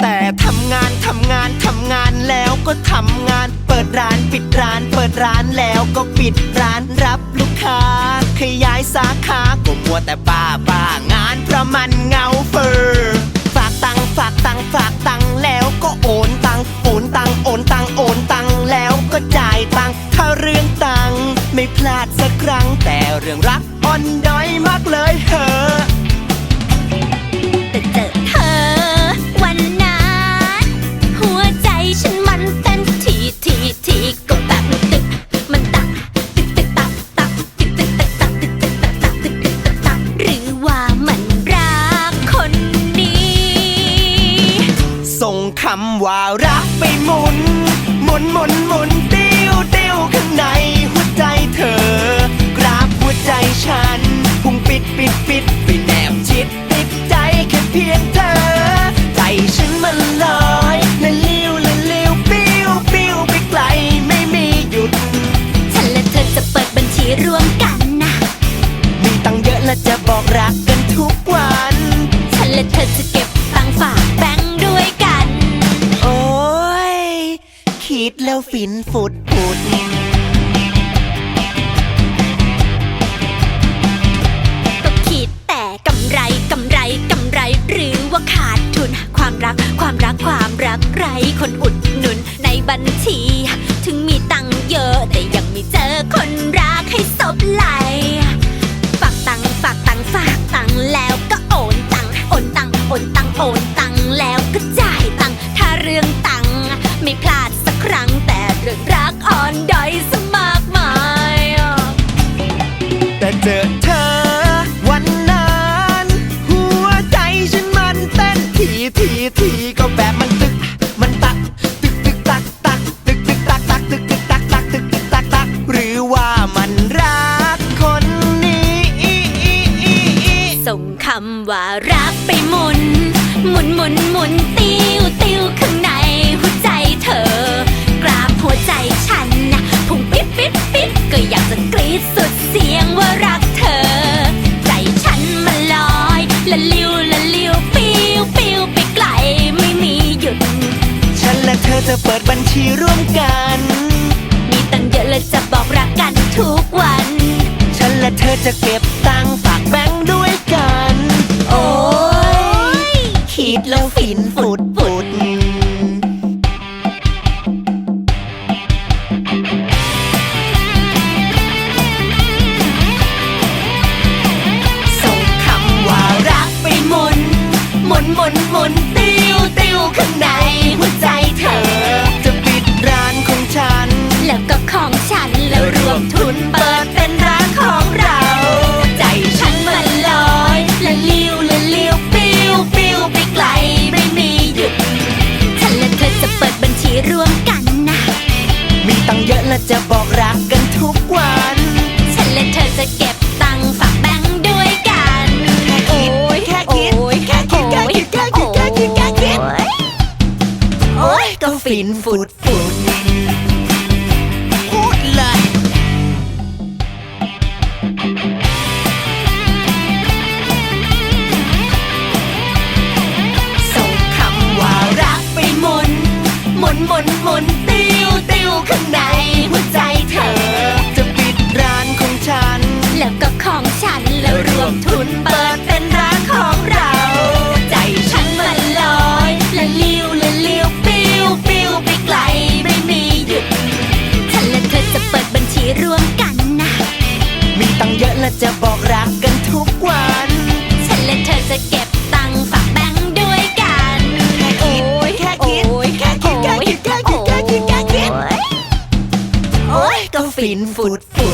แต่ทำงานทำงานทำงานแล้วก็ทำงาน เปิดร้านปิดร้าน เปิดร้านแล้วก็ปิดร้านรับลูกค้า ขยายสาขาก็มัวแต่บ้าบ้างานเพราะมันเงาเฟอฝากตังฝากตังฝากตังแล้วก็โอนตังโอนตังโอนตังโอนตังแล้วก็จ่ายตังถ้าเรื่องตังไม่พลาดสักครั้งแต่เรื่องรักอ่อนด้อยมากเลยเหอะ คำว่ารักไปหมุน ดแล้วฟินฝุดฝุดก็คิดแต่กำไรกำไรกำไร หรือว่าขาดทุน ความรักความรักความรักไรคนอุดหนุนในบัญชี ถึงมีตังค์เยอะแต่ยังไม่เจอคนรักให้สบไหลฝากตังค์ฝากตังค์ฝาก ทีทีก็แบบมันตึก มันตัก ตึกตึกตักตักตึกตึกตักตักตึกตึกตักตักตึกตึกตักตักหรือว่ามันรักคนนี้ ส่งคำว่ารักไปหมุน หมุนหมุนหมุนติ ทุกวัน ฉันและเธอจะเก็บตังค์ฝากแบงค์ด้วยกัน โอ้ยคิดแล้วฟินฝุดฝุดส่งคำว่ารักไปหมุนหมุนหมุนหมุนติ้วติ้วข้างใน เยอะและจะบอกรักกันทุกวัน ฉันและเธอจะเก็บตังค์ฝากแบงค์ด้วยกันแค่คิดโอ้ยแค่คิดโอ้ยแค่คิดแค่คิดแค่คิดแค่คิดแค่คิดโอ้ยโอ้ยก็ฟินฝุดฝุดพูดเลยส่งคำว่ารักไปหมุนหมุนหมุนหมุน ทุนเปิดเป็นร้านของเรา ใจฉันมันลอยละลิ้วละลิ้วปิ้วปิ้วไปไกลไม่มีหยุดฉันและเธอจะเปิดบัญชีร่วมกันนะ มีตังค์เยอะและจะบอกรักกันทุกวัน ฉันและเธอจะเก็บตังค์ฝากแบงค์ด้วยกันแค่คิดโอ้ยแค่คิดโอ้ยแค่คิดแค่คิดแค่คิดแค่คิดแค่คิดโอ้ยโอ้ยก็ฟินฝุดฝุด